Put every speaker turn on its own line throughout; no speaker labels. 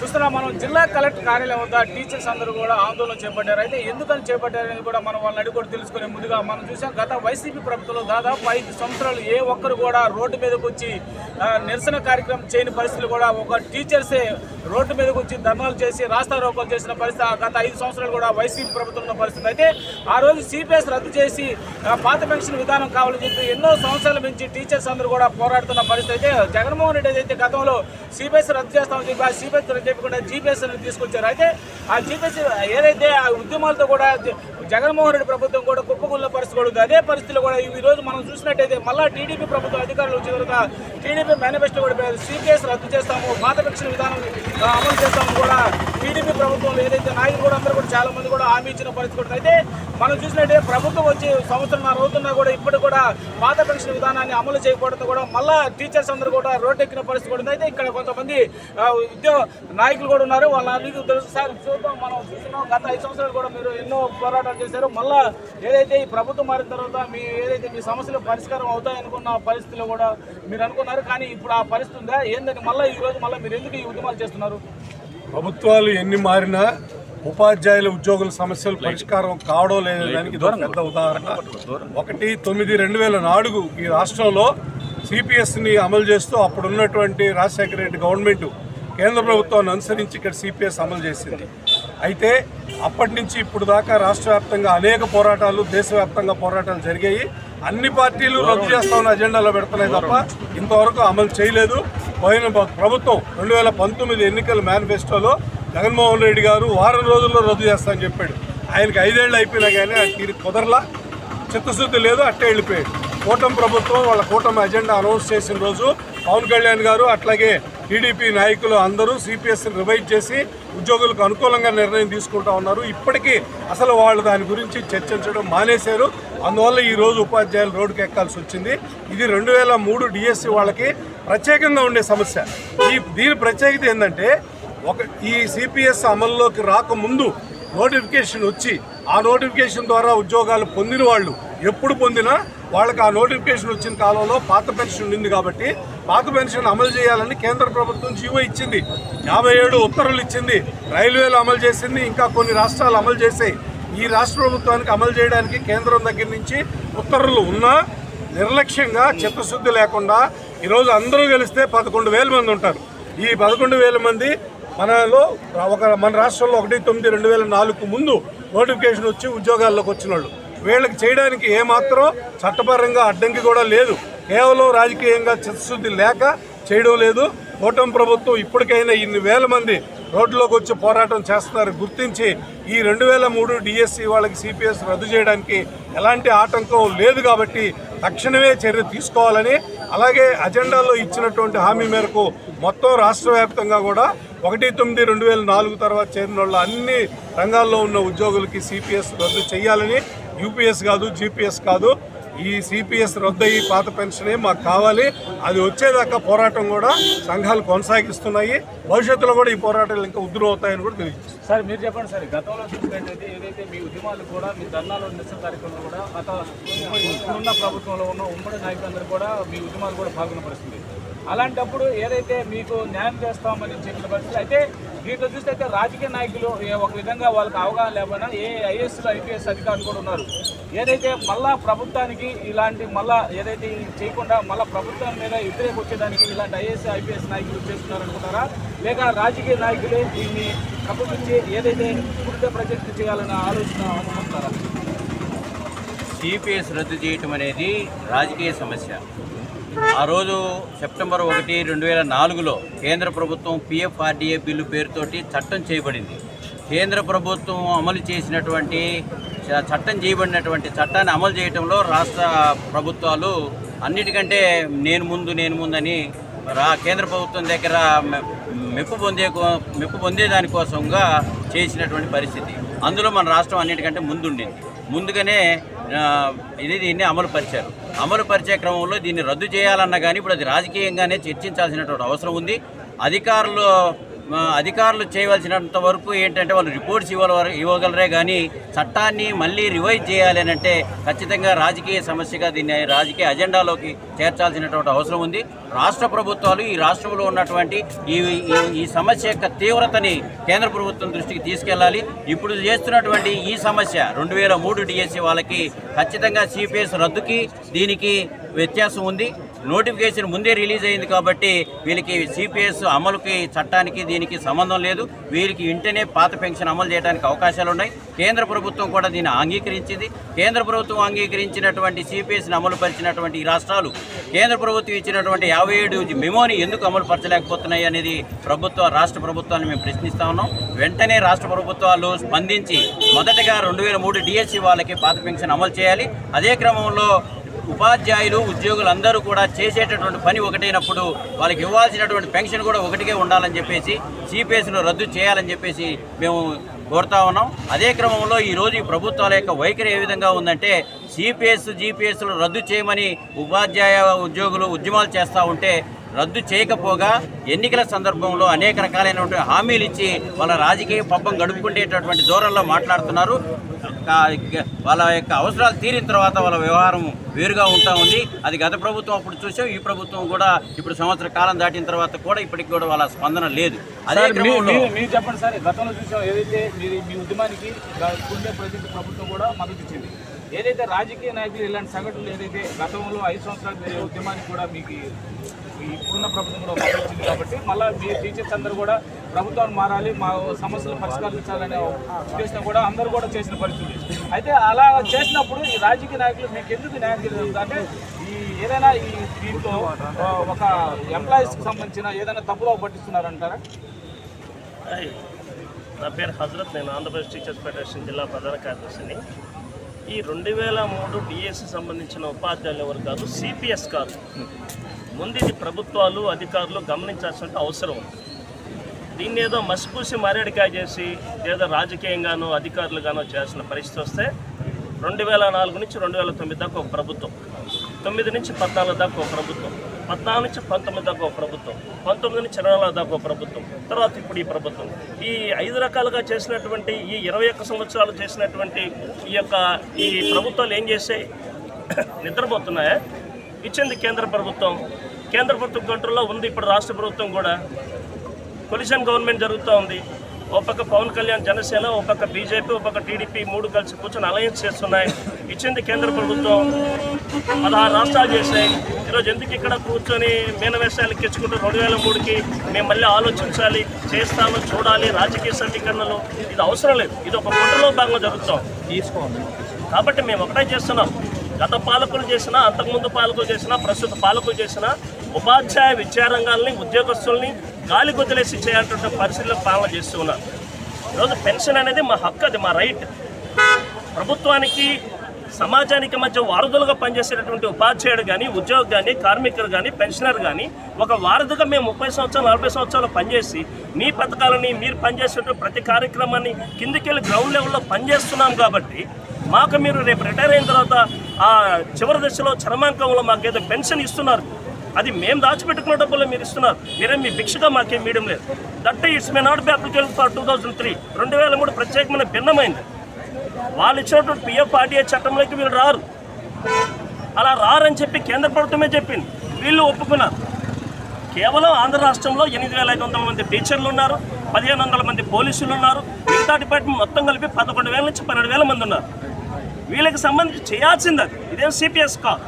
చూస్తున్నాం మనం జిల్లా కలెక్టర్ కార్యాలయం వద్ద టీచర్స్ అందరూ కూడా ఆందోళన చేపట్టారు. అయితే ఎందుకని చేపట్టారు అనేది కూడా మనం వాళ్ళని అడిగి కూడా తెలుసుకునే ముందుగా మనం చూసాం గత వైసీపీ ప్రభుత్వంలో దాదాపు ఐదు సంవత్సరాలు ఏ ఒక్కరు కూడా రోడ్డు మీదకి వచ్చి నిరసన కార్యక్రమం చేయని పరిస్థితులు కూడా ఒక టీచర్సే రోడ్డు మీదకి వచ్చి ధర్నాలు చేసి రాస్తా రోకోలు చేసిన పరిస్థితి ఆ గత ఐదు సంవత్సరాలు కూడా వైసీపీ ప్రభుత్వం ఉన్న పరిస్థితి. అయితే ఆ రోజు సిపిఎస్ రద్దు చేసి పాత పెన్షన్ విధానం కావాలని చెప్పి ఎన్నో సంవత్సరాల నుంచి టీచర్స్ అందరూ కూడా పోరాడుతున్న పరిస్థితి. అయితే జగన్మోహన్ రెడ్డి అయితే గతంలో సిపిఎస్ రద్దు చేస్తామని చెప్పి ఆ సిపిఎస్ చెప్పకుండా జీపీఎస్ని తీసుకొచ్చారు. అయితే ఆ జీపీఎస్ ఏదైతే ఆ ఉద్యమాలతో కూడా జగన్మోహన్ రెడ్డి ప్రభుత్వం కూడా కుప్పకున్న పరిస్థితి కూడా ఉంది. అదే పరిస్థితిలో కూడా ఈ రోజు మనం చూసినట్టయితే మళ్ళీ టీడీపీ ప్రభుత్వం అధికారులు వచ్చిన తర్వాత టీడీపీ మేనిఫెస్టో కూడా సిపిఎస్ రద్దు చేస్తాము. పాత విధానం అమలు చేస్తాము కూడా టీడీపీ ప్రభుత్వంలో ఏదైతే నాయకులు కూడా అందరూ కూడా చాలా మంది కూడా హామీ ఇచ్చిన పరిస్థితి కూడా అయితే మనం చూసినట్టే ప్రభుత్వం వచ్చి సంవత్సరంన్నర అవుతున్నా కూడా ఇప్పుడు కూడా పాత పెన్షన్ విధానాన్ని అమలు చేయకపోవడంతో కూడా మళ్ళా టీచర్స్ అందరూ కూడా రోడ్ ఎక్కిన పరిస్థితి కూడా అయితే ఇక్కడ కొంతమంది ఉద్యోగ నాయకులు కూడా ఉన్నారు. వాళ్ళ అడిగి తెలుసు. సార్ చూద్దాం. మనం చూస్తున్నాం. గత ఐదు సంవత్సరాలు కూడా మీరు ఎన్నో పోరాటాలు చేశారు. మళ్ళా ఏదైతే ఈ ప్రభుత్వం మారిన తర్వాత మీ ఏదైతే మీ సమస్యలు పరిష్కారం అవుతాయనుకున్న పరిస్థితిలో కూడా మీరు అనుకున్నారు. కానీ ఇప్పుడు ఆ పరిస్థితి ఉందా? ఏందని మళ్ళీ ఈ రోజు మళ్ళీ మీరు ఎందుకు ఈ ఉద్యమాలు చేస్తున్నారు?
ప్రభుత్వాలు ఎన్ని మారినా ఉపాధ్యాయుల ఉద్యోగుల సమస్యలు పరిష్కారం కావడం లేని దానికి పెద్ద ఉదాహరణ. ఒకటి తొమ్మిది రెండు వేల నాలుగు ఈ రాష్ట్రంలో సిపిఎస్ని అమలు చేస్తూ అప్పుడు ఉన్నటువంటి రాజశేఖర రెడ్డి గవర్నమెంట్ కేంద్ర ప్రభుత్వాన్ని అనుసరించి ఇక్కడ సిపిఎస్ అమలు చేసింది. అయితే అప్పటి నుంచి ఇప్పుడు దాకా రాష్ట్ర వ్యాప్తంగా అనేక పోరాటాలు దేశవ్యాప్తంగా పోరాటాలు జరిగాయి. అన్ని పార్టీలు రద్దు చేస్తామన్న అజెండాలో పెడుతున్నాయి తప్ప ఇంతవరకు అమలు చేయలేదు. పోయిన ప్రభుత్వం రెండు వేల పంతొమ్మిది ఎన్నికల మేనిఫెస్టోలో జగన్మోహన్ రెడ్డి గారు వారం రోజుల్లో రద్దు చేస్తానని చెప్పాడు. ఆయనకి ఐదేళ్ళు అయిపోయినా కానీ తీరు కుదరలా. చిత్తశుద్ధి లేదు అట్టే వెళ్ళిపోయాడు. కూటమి ప్రభుత్వం వాళ్ళ కూటమి అజెండా అనౌన్స్ చేసిన రోజు పవన్ కళ్యాణ్ గారు అట్లాగే టీడీపీ నాయకులు అందరూ సిపిఎస్ని రివైజ్ చేసి ఉద్యోగులకు అనుకూలంగా నిర్ణయం తీసుకుంటా ఉన్నారు. ఇప్పటికీ అసలు వాళ్ళు దాని గురించి చర్చించడం మానేశారు. అందువల్ల ఈరోజు ఉపాధ్యాయులు రోడ్డుకి ఎక్కాల్సి వచ్చింది. ఇది రెండు వేల మూడు డిఎస్సి వాళ్ళకి ప్రత్యేకంగా ఉండే సమస్య. ఈ దీని ప్రత్యేకత ఏంటంటే ఒక ఈ సిపిఎస్ అమల్లోకి రాకముందు నోటిఫికేషన్ వచ్చి ఆ నోటిఫికేషన్ ద్వారా ఉద్యోగాలు పొందిన వాళ్ళు ఎప్పుడు పొందినా వాళ్ళకి ఆ నోటిఫికేషన్ వచ్చిన కాలంలో పాత పెన్షన్ ఉంది కాబట్టి పాత పెన్షన్ అమలు చేయాలని కేంద్ర ప్రభుత్వం జీవో ఇచ్చింది. యాభై ఏడు ఉత్తర్వులు ఇచ్చింది. రైల్వేలు అమలు చేసింది ఇంకా కొన్ని రాష్ట్రాలు అమలు చేసాయి ఈ రాష్ట్ర ప్రభుత్వానికి అమలు చేయడానికి కేంద్రం దగ్గర నుంచి ఉత్తర్వులు ఉన్నా నిర్లక్ష్యంగా చిత్తశుద్ధి లేకుండా ఈరోజు అందరూ గెలిస్తే పదకొండు వేల మంది ఉంటారు. ఈ పదకొండు వేల మంది మనలో ఒక మన రాష్ట్రంలో ఒకటి తొమ్మిది రెండు వేల నాలుగు ముందు నోటిఫికేషన్ వచ్చి ఉద్యోగాల్లోకి వచ్చిన వాళ్ళు వీళ్ళకి చేయడానికి ఏమాత్రం చట్టపరంగా అడ్డంకి కూడా లేదు. కేవలం రాజకీయంగా చిత్తశుద్ధి లేక చేయడం లేదు. కూటమి ప్రభుత్వం ఇప్పటికైనా ఇన్ని వేల మంది రోడ్లోకి వచ్చి పోరాటం చేస్తున్నారు. గుర్తించి ఈ రెండు వేల మూడు డిఎస్సి వాళ్ళకి సిపిఎస్ రద్దు చేయడానికి ఎలాంటి ఆటంకం లేదు కాబట్టి తక్షణమే చర్య తీసుకోవాలని అలాగే అజెండాలో ఇచ్చినటువంటి హామీ మేరకు మొత్తం రాష్ట్ర వ్యాప్తంగా కూడా ఒకటి తొమ్మిది రెండు వేల నాలుగు తర్వాత చేరిన వాళ్ళ అన్ని రంగాల్లో ఉన్న ఉద్యోగులకి సిపిఎస్ రద్దు చేయాలని యూపీఎస్ కాదు జీపీఎస్ కాదు ఈ సిపిఎస్ రద్దు ఈ పాత పెన్షనే మాకు కావాలి. అది వచ్చేదాకా పోరాటం కూడా సంఘాలు కొనసాగిస్తున్నాయి. భవిష్యత్తులో కూడా ఈ పోరాటాలు ఇంకా ఉద్రం అవుతాయని కూడా తెలియజేస్తుంది.
సార్ మీరు చెప్పండి సార్ గతంలో చూసినట్టయితే ఏదైతే మీ ఉద్యమాలు కూడా మీ ధర్నాలు నిరసన కార్యక్రమాలు కూడా గత ఇప్పుడున్న ప్రభుత్వంలో ఉన్న ఉమ్మడి నాయకులందరూ కూడా మీ ఉద్యమాలు కూడా పాల్గొన్న పరిస్థితి. అలాంటప్పుడు ఏదైతే మీకు న్యాయం చేస్తామని చెప్పిన పరిస్థితి అయితే దీంట్లో చూస్తే అయితే రాజకీయ నాయకులు ఒక విధంగా వాళ్ళకి అవగాహన లేకపోయినా ఏ ఐఏఎస్ ఐపీఎస్ అధికారులు కూడా ఉన్నారు. ఏదైతే మళ్ళా ప్రభుత్వానికి ఇలాంటి మళ్ళా ఏదైతే చేయకుండా మళ్ళా ప్రభుత్వం మీద వ్యతిరేక వచ్చేదానికి ఇలాంటి ఐఏఎస్ ఐపీఎస్ నాయకులు చేస్తున్నారనుకుంటారా? లేక రాజకీయ నాయకులే దీన్ని కప్పుపించి ఏదైతే పూర్తిగా ప్రజెక్ట్ చేయాలన్న ఆలోచన అనుకుంటారా?
సిపిఎస్ రద్దు చేయటం అనేది రాజకీయ సమస్య. ఆ రోజు సెప్టెంబర్ ఒకటి రెండు వేల నాలుగులో కేంద్ర ప్రభుత్వం పిఎఫ్ఆర్డిఏ బిల్లు పేరుతోటి చట్టం చేయబడింది. కేంద్ర ప్రభుత్వం అమలు చేసినటువంటి చట్టం చేయబడినటువంటి చట్టాన్ని అమలు చేయడంలో రాష్ట్ర ప్రభుత్వాలు అన్నిటికంటే నేను ముందు నేను ముందని రా కేంద్ర ప్రభుత్వం దగ్గర మెప్పు పొందే కో- మెప్పు పొందేదానికోసంగా చేసినటువంటి పరిస్థితి. అందులో మన రాష్ట్రం అన్నిటికంటే ముందుండింది. ముందుగానే ఇది దీన్ని అమలు పరిచారు. అమలు పరిచే క్రమంలో దీన్ని రద్దు చేయాలన్నా కానీ ఇప్పుడు అది రాజకీయంగానే చర్చించాల్సినటువంటి అవసరం ఉంది. అధికారులు అధికారులు చేయవలసినంత వరకు ఏంటంటే వాళ్ళు రిపోర్ట్స్ ఇవ్వ ఇవ్వగలరే కానీ చట్టాన్ని మళ్ళీ రివైజ్ చేయాలి అంటే ఖచ్చితంగా రాజకీయ సమస్యగా దీన్ని రాజకీయ అజెండాలోకి చేర్చాల్సినటువంటి అవసరం ఉంది. రాష్ట్ర ప్రభుత్వాలు ఈ రాష్ట్రంలో ఉన్నటువంటి ఈ ఈ- సమస్య యొక్క తీవ్రతని కేంద్ర ప్రభుత్వం దృష్టికి తీసుకెళ్ళాలి. ఇప్పుడు చేస్తున్నటువంటి ఈ సమస్య రెండు వేల మూడు డిఎస్సి వాళ్ళకి ఖచ్చితంగా సిపిఎస్ రద్దుకి దీనికి వ్యత్యాసం ఉంది. నోటిఫికేషన్ ముందే రిలీజ్ అయింది కాబట్టి వీళ్ళకి సిపిఎస్ అమలుకి చట్టానికి దీనికి సంబంధం లేదు. వీరికి ఇంటనే పాత పెన్షన్ అమలు చేయడానికి అవకాశాలు ఉన్నాయి. కేంద్ర ప్రభుత్వం కూడా దీన్ని అంగీకరించింది. కేంద్ర ప్రభుత్వం అంగీకరించినటువంటి సిపిఎస్ని అమలు పరిచినటువంటి ఈ రాష్ట్రాలు కేంద్ర ప్రభుత్వం ఇచ్చినటువంటి యాభై ఏడు మెమోని ఎందుకు అమలు పరచలేకపోతున్నాయి అనేది ప్రభుత్వ రాష్ట్ర ప్రభుత్వాన్ని మేము ప్రశ్నిస్తా ఉన్నాం. వెంటనే రాష్ట్ర ప్రభుత్వాలు స్పందించి మొదటగా రెండు వేల మూడు డిఎస్సి వాళ్ళకి పాత పెన్షన్ అమలు చేయాలి. అదే క్రమంలో ఉపాధ్యాయులు ఉద్యోగులు అందరూ కూడా చేసేటటువంటి పని ఒకటైనప్పుడు వాళ్ళకి ఇవ్వాల్సినటువంటి పెన్షన్ కూడా ఒకటికే ఉండాలని చెప్పేసి సిపిఎస్ను రద్దు చేయాలని చెప్పేసి మేము కోరుతా ఉన్నాం. అదే క్రమంలో ఈరోజు ఈ ప్రభుత్వాల యొక్క వైఖరి ఏ విధంగా ఉందంటే సిపిఎస్ జీపీఎస్లు రద్దు చేయమని ఉపాధ్యాయ ఉద్యోగులు ఉద్యమాలు చేస్తూ ఉంటే రద్దు చేయకపోగా ఎన్నికల సందర్భంలో అనేక రకాలైనటువంటి హామీలు ఇచ్చి వాళ్ళ రాజకీయ పబ్బం గడుపుకునేటటువంటి దూరంలో మాట్లాడుతున్నారు. వాళ్ళ యొక్క అవసరాలు తీరిన తర్వాత వాళ్ళ వ్యవహారం వేరుగా ఉంటా ఉంది. అది గత ప్రభుత్వం అప్పుడు చూసాం. ఈ ప్రభుత్వం కూడా ఇప్పుడు సంవత్సర కాలం దాటిన తర్వాత కూడా ఇప్పటికి కూడా వాళ్ళ స్పందన లేదు. అదే క్రమంలో
మీరు చెప్పండి సార్. గతంలో చూసాం ఏదైతే మీరు మీ ఉద్యమానికి ప్రభుత్వం కూడా మద్దతు ఇచ్చింది. ఏదైతే రాజకీయ నాయకులు ఇలాంటి సంఘటనలు ఏదైతే గతంలో ఐదు సంవత్సరాలు జరిగే ఉద్యమానికి కూడా మీకు ఈ ఇప్పుడున్న ప్రభుత్వం కూడా మద్దతు కాబట్టి మళ్ళీ మీ టీచర్స్ అందరూ కూడా ప్రభుత్వాన్ని మారాలి మా సమస్యలు పరిష్కరించాలనే ఉద్దేశం కూడా అందరూ కూడా చేసిన పరిస్థితి. అయితే అలా చేసినప్పుడు ఈ రాజకీయ నాయకులు మీకు ఎందుకు న్యాయం జరుగుతుంది అంటే ఈ ఏదైనా ఈ దీంట్లో ఒక ఎంప్లాయీస్కి సంబంధించిన ఏదైనా తప్పులో పట్టిస్తున్నారంటారా?
నా పేరు హజరత్. నేను ఆంధ్రప్రదేశ్ టీచర్స్ ఫెడరేషన్ జిల్లా ప్రధాన కార్యదర్శిని. ఈ రెండు వేల మూడు డిఎస్సి సంబంధించిన ఉపాధ్యాయులు ఎవరు కాదు సిపిఎస్ కాదు. ముందు ఇది ప్రభుత్వాలు అధికారులు గమనించాల్సిన అవసరం. దీన్ని ఏదో మసిపూసి మారేడికాయ చేసి ఏదో రాజకీయంగానో అధికారులుగానో చేసిన పరిస్థితి వస్తే రెండు వేల నాలుగు నుంచి రెండు వేల తొమ్మిది దాకా ఒక ప్రభుత్వం. తొమ్మిది నుంచి పద్నాలుగు దాకా ఒక ప్రభుత్వం. పద్నాలుగు నుంచి పంతొమ్మిది దాకా ప్రభుత్వం పంతొమ్మిది నుంచి ఇరవై నాలుగు దాకా ప్రభుత్వం తర్వాత ఇప్పుడు ఈ ప్రభుత్వం. ఈ ఐదు రకాలుగా చేసినటువంటి ఈ ఇరవై ఒక్క సంవత్సరాలు చేసినటువంటి ఈ యొక్క ఈ ప్రభుత్వాలు ఏం చేసాయి? నిద్రపోతున్నాయా? ఇచ్చింది కేంద్ర ప్రభుత్వం. కేంద్ర ప్రభుత్వం కంట్రోల్లో ఉంది ఇప్పుడు రాష్ట్ర ప్రభుత్వం కూడా. కొలిషన్ గవర్నమెంట్ జరుగుతూ ఉంది. ఓ పక్క పవన్ కళ్యాణ్ జనసేన ఓ పక్క బీజేపీ ఓ పక్క టీడీపీ మూడు కలిసి కూర్చొని అలయన్స్ చేస్తున్నాయి. ఇచ్చింది కేంద్ర ప్రభుత్వం. పదహారు రాష్ట్రాలు చేశాయి. ఈరోజు ఎందుకు ఇక్కడ కూర్చొని మీనవేశాలు ఎక్కించుకుంటూ రెండు వేల మూడుకి మేము మళ్ళీ ఆలోచించాలి చేస్తాము చూడాలి రాజకీయ సమీకరణలు? ఇది అవసరం లేదు. ఇది ఒక కుట్రలో భాగంగా జరుగుతాం. కాబట్టి మేము ఒకటే చేస్తున్నాం. గత పాలకులు చేసినా అంతకుముందు పాలకులు చేసినా ప్రస్తుత పాలకులు చేసినా ఉపాధ్యాయ విద్యారంగాల్ని ఉద్యోగస్తుల్ని గాలి కొద్దిలేసి చేయాలంటే పరిస్థితుల్లో పాలన చేస్తూ ఉన్నారు. ఈరోజు పెన్షన్ అనేది మా హక్కు అది మా రైట్. ప్రభుత్వానికి సమాజానికి మధ్య వారధులుగా పనిచేసేటటువంటి ఉపాధ్యాయుడు కానీ ఉద్యోగి కానీ కార్మికులు కానీ పెన్షనర్ కానీ ఒక వారధిగా మేము ముప్పై సంవత్సరాలు నలభై సంవత్సరాలు పనిచేసి మీ పథకాలని మీరు పనిచేసేటువంటి ప్రతి కార్యక్రమాన్ని కిందికెళ్ళి గ్రౌండ్ లెవెల్లో పనిచేస్తున్నాం కాబట్టి మాకు మీరు రేపు రిటైర్ అయిన తర్వాత ఆ చివరి దశలో చరమాంకంలో మాకు ఏదో పెన్షన్ ఇస్తున్నారు. అది మేము దాచిపెట్టుకున్న డబ్బులు మీరు ఇస్తున్నారు. మీరే మీ భిక్షగా మాకేం మీయడం లేదు. That it's may not be applicable for two thousand three రెండు వేల మూడు ప్రత్యేకమైన భిన్నమైంది. వాళ్ళు ఇచ్చినటువంటి పిఎఫ్ ఆర్టీఏ చట్టంలోకి వీళ్ళు రారు. అలా రారని చెప్పి కేంద్ర ప్రభుత్వమే చెప్పింది. వీళ్ళు ఒప్పుకున్నారు. కేవలం ఆంధ్ర రాష్ట్రంలో ఎనిమిది వేల ఐదు వందల మంది టీచర్లు ఉన్నారు పదిహేను వందల మంది పోలీసులు ఉన్నారు మిగతా డిపార్ట్మెంట్ మొత్తం కలిపి పదకొండు వేల నుంచి పన్నెండు వేల మంది ఉన్నారు. వీళ్ళకి సంబంధించి చేయాల్సింది అది. ఇదేం సిపిఎస్ కాదు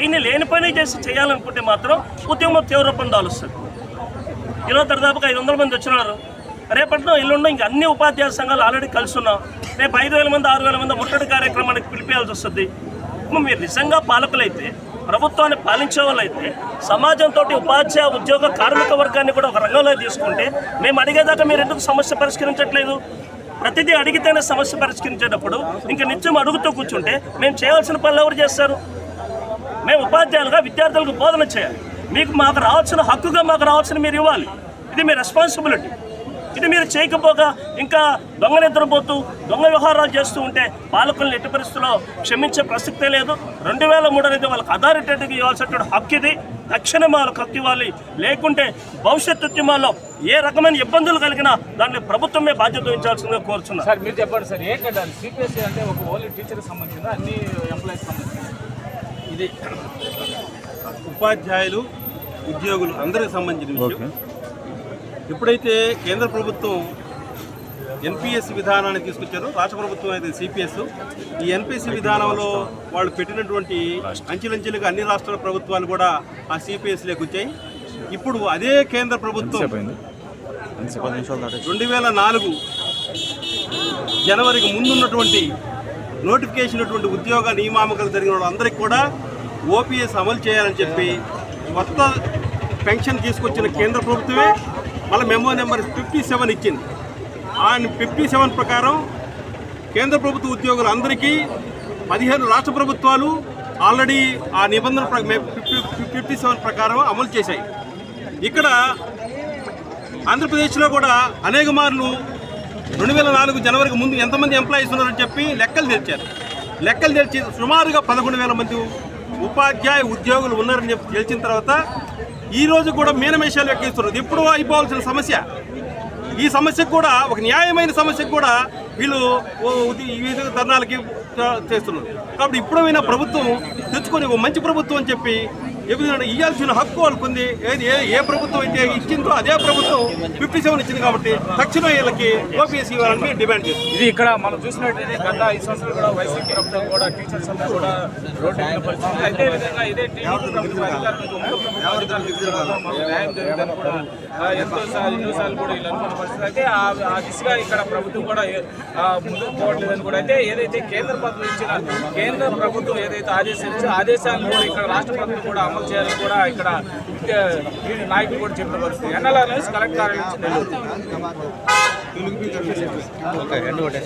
దీన్ని లేని పని చేసి చేయాలనుకుంటే మాత్రం ఉద్యమం తీవ్ర దాలుస్తుంది ఈరోజు దాదాపుగా ఐదు వందల మంది వచ్చినారు. రేపట్లో ఇల్లుండో ఇంక అన్ని ఉపాధ్యాయ సంఘాలు ఆల్రెడీ కలిసి ఉన్నాం. రేపు ఐదు వేల మంది ఆరు వేల మంది ముట్టడి కార్యక్రమానికి పిలిపేయాల్సి వస్తుంది. మీరు నిజంగా పాలకులైతే ప్రభుత్వాన్ని పాలించే వాళ్ళైతే సమాజంతో ఉపాధ్యాయ ఉద్యోగ కార్మిక వర్గాన్ని కూడా ఒక రంగంలో తీసుకుంటే మేము అడిగేదాకా మీరు ఎందుకు సమస్య పరిష్కరించట్లేదు? ప్రతిదీ అడిగితేనే సమస్య పరిష్కరించేటప్పుడు ఇంక నిత్యం అడుగుతూ కూర్చుంటే మేము చేయాల్సిన పనులు ఎవరు చేస్తారు? మేము ఉపాధ్యాయులుగా విద్యార్థులకు బోధన చేయాలి. మీకు మాకు రావాల్సిన హక్కుగా మాకు రావాల్సిన మీరు ఇవ్వాలి. ఇది మీ రెస్పాన్సిబిలిటీ ఇది మీరు చేయకపోగా ఇంకా దొంగ నిద్రపోతూ దొంగ వ్యవహారాలు చేస్తూ ఉంటే పాలకులను ఎట్టి పరిస్థితుల్లో క్షమించే ప్రసక్తే లేదు. రెండు వేల మూడు అనేది వాళ్ళకి అథారిటేటివ్గా ఇవ్వాల్సినటువంటి హక్కు ఇది. తక్షణం వాళ్ళకి హక్కు ఇవ్వాలి. లేకుంటే భవిష్యత్ ఉద్యమాల్లో ఏ రకమైన ఇబ్బందులు కలిగినా దాన్ని ప్రభుత్వమే బాధ్యత వహించాల్సిందిగా కోరుచున్నాను
సార్ మీరు చెప్పండి సార్ ఏంటంటే సిపిఎస్సి అంటే ఒక ఓన్లీ టీచర్కి సంబంధించిన అన్ని ఎంప్లాయీస్ సంబంధించిన
ఇది ఉపాధ్యాయులు ఉద్యోగులు అందరికి సంబంధించిన విషయం. ఎప్పుడైతే కేంద్ర ప్రభుత్వం ఎన్పిఎస్ విధానాన్ని తీసుకొచ్చారో రాష్ట్ర ప్రభుత్వం అయితే సిపిఎస్ ఈ ఎన్పిఎస్ విధానంలో వాళ్ళు పెట్టినటువంటి అంచెలంచెలుగా అన్ని రాష్ట్రాల ప్రభుత్వాలు కూడా ఆ సిపిఎస్లోకి వచ్చాయి. ఇప్పుడు అదే కేంద్ర ప్రభుత్వం రెండు వేల నాలుగు జనవరికి ముందున్నటువంటి నోటిఫికేషన్ ఉద్యోగ నియామకాలు జరిగిన వాళ్ళందరికీ కూడా ఓపీఎస్ అమలు చేయాలని చెప్పి కొత్త పెన్షన్ తీసుకొచ్చిన కేంద్ర ప్రభుత్వమే మళ్ళీ మెమో నెంబర్ ఫిఫ్టీ సెవెన్ ఇచ్చింది. ఆ ఫిఫ్టీ సెవెన్ ప్రకారం కేంద్ర ప్రభుత్వ ఉద్యోగులందరికీ పదిహేను రాష్ట్ర ప్రభుత్వాలు ఆల్రెడీ ఆ నిబంధన ఫిఫ్టీ సెవెన్ ప్రకారం అమలు చేశాయి. ఇక్కడ ఆంధ్రప్రదేశ్లో కూడా అనేక మార్లు రెండు వేల నాలుగు జనవరికి ముందు ఎంతమంది ఎంప్లాయీస్ ఉన్నారని చెప్పి లెక్కలు తెరిచారు లెక్కలు తెరిచి సుమారుగా పదకొండు వేల మంది ఉపాధ్యాయ ఉద్యోగులు ఉన్నారని చెప్పి తెలిసిన తర్వాత ఈ రోజు కూడా మీనమేషాలు ఎక్కిస్తున్నారు ఇప్పుడు అయిపోవాల్సిన సమస్య. ఈ సమస్యకు కూడా ఒక న్యాయమైన సమస్యకు కూడా వీళ్ళు ఓ ఈ విధంగా ధర్నాలకి చేస్తున్నారు. కాబట్టి ఇప్పుడైనా ప్రభుత్వం తెచ్చుకొని ఒక మంచి ప్రభుత్వం అని చెప్పి ఏ ఇవ్వాల్సిన హక్కు అనుకుంది ఏది ఏ ఏ ప్రభుత్వం అయితే ఇచ్చిందో అదే ప్రభుత్వం ఫిఫ్టీ సెవెన్ ఇచ్చింది కాబట్టి తక్షణం వీళ్ళకి ఓపీఎస్ ఇవ్వాలని డిమాండ్ చేస్తుంది.
ఇది ఇక్కడ మనం చూసినట్టయితే గత ఐదు సంవత్సరాలు కూడా వైసీపీ ప్రభుత్వం కూడా టీచర్స్ అందరూ కూడా రోడ్డు పరిస్థితి అదే విధంగా ఇదే టీడీపీ ప్రభుత్వం న్యాయం జరిగిందని కూడా ఆ, ఎంతో సార్లు ఎన్నోసార్లు కూడా వీళ్ళు అనుకున్న పరిస్థితి. అయితే ఆ దిశగా ఇక్కడ ప్రభుత్వం కూడా ముందుకు పోవట్లేదని కూడా అయితే ఏదైతే కేంద్ర ప్రభుత్వం ఇచ్చిన కేంద్ర ప్రభుత్వం ఏదైతే ఆదేశాలు ఆదేశాలను కూడా ఇక్కడ రాష్ట్ర ప్రభుత్వం కూడా అమలు చేయాలని కూడా ఇక్కడ నాయకులు కూడా చెప్పిన పరిస్థితి. ఎన్ఎల్ఆర్ కలెక్టర్ నుంచి నెల్లూరు. ఓకే రెండు ఒకటే